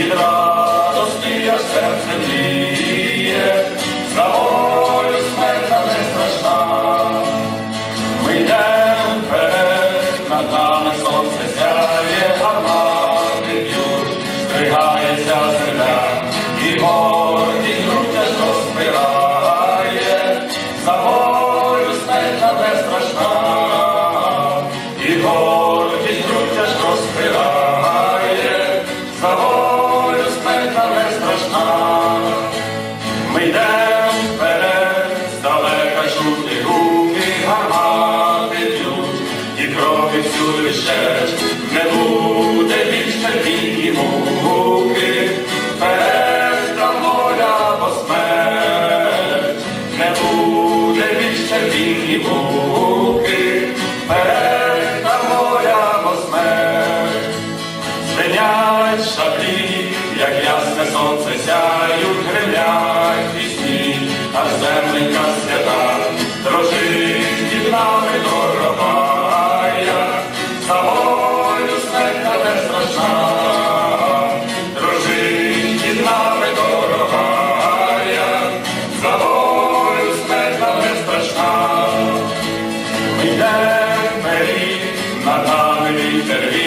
Від радости аж серце діє, стригається земля, і гордість грудя розпирає, за волю смертна безстрашна, і гордість грудя розпирає, за волю смертна безстрашна. Ми йдемо вперед, здалека чути гуки, гармати і крові всюди ще не буде більше віки віки муки, вперед та смерть. Звенять шаблі, як ясне сонце сяють, гремлять Madame l'Interview.